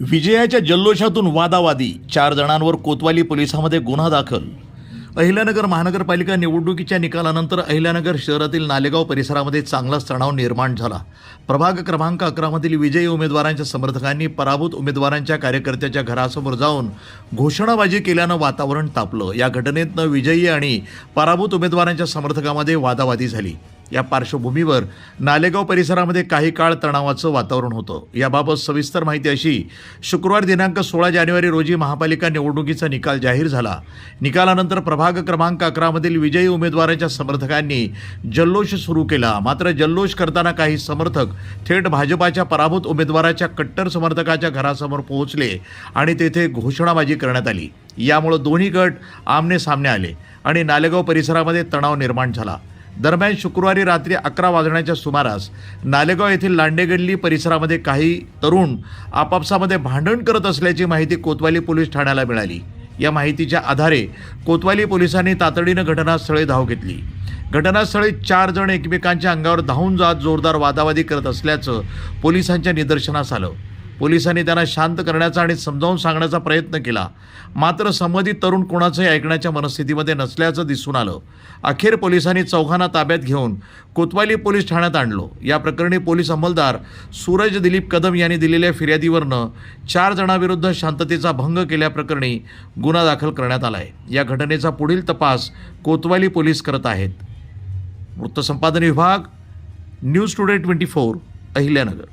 विजयाच्या जल्लोषातून वादावादी चार जणांवर कोतवाली पोलिसांमध्ये गुन्हा दाखल. अहिल्यानगर महानगरपालिका निवडणुकीच्या निकालानंतर अहिल्यानगर शहरातील नालेगाव परिसरामध्ये चांगलाच तणाव निर्माण झाला. प्रभाग क्रमांक अकरामधील विजयी उमेदवारांच्या समर्थकांनी पराभूत उमेदवारांच्या कार्यकर्त्याच्या घरासमोर जाऊन घोषणाबाजी केल्यानं वातावरण तापलं. या घटनेतनं विजयी आणि पराभूत उमेदवारांच्या समर्थकामध्ये वादावादी झाली. या पार्श्वभूमीवर नालेगाव परिसरामध्ये काही काळ तणावाचं वातावरण होतं. याबाबत सविस्तर माहिती अशी शुक्रवार दिनांक सोळा जानेवारी रोजी महापालिका निवडणुकीचा निकाल जाहीर झाला. निकालानंतर प्रभाग क्रमांक अकरामधील विजयी उमेदवाराच्या समर्थकांनी जल्लोष सुरू केला. मात्र जल्लोष करताना काही समर्थक थेट भाजपाच्या पराभूत उमेदवाराच्या कट्टर समर्थकाच्या घरासमोर पोहोचले आणि तेथे घोषणाबाजी करण्यात आली. यामुळं दोन्ही गट आमने सामने आले आणि नालेगाव परिसरामध्ये तणाव निर्माण झाला. दरम्यान शुक्रवारी रात्री अकरा वाजण्याच्या सुमारास नालेगाव येथील लांडेगल्ली परिसरामध्ये काही तरुण आपापसामध्ये भांडण करत असल्याची माहिती कोतवाली पोलीस ठाण्याला मिळाली. या माहितीच्या आधारे कोतवाली पोलिसांनी तातडीनं घटनास्थळी धाव घेतली. घटनास्थळी चार जण एकमेकांच्या अंगावर धावून जात जोरदार वादावादी करत असल्याचं पोलिसांच्या निदर्शनास आलं. पोलिसांनी त्यांना शांत करण्याचा आणि समजावून सांगण्याचा प्रयत्न केला. मात्र संबंधित तरुण कोणाचंही ऐकण्याच्या मनस्थितीमध्ये नसल्याचं दिसून आलं. अखेर पोलिसांनी चौघांना ताब्यात घेऊन कोतवाली पोलीस ठाण्यात आणलो. या प्रकरणी पोलीस अंमलदार सूरज दिलीप कदम यांनी दिलेल्या फिर्यादीवरनं चार जणांविरुद्ध शांततेचा भंग केल्याप्रकरणी गुन्हा दाखल करण्यात आला आहे या घटनेचा पुढील तपास कोतवाली पोलीस करत आहेत. वृत्तसंपादन विभाग news today twenty four Ahilyanagar.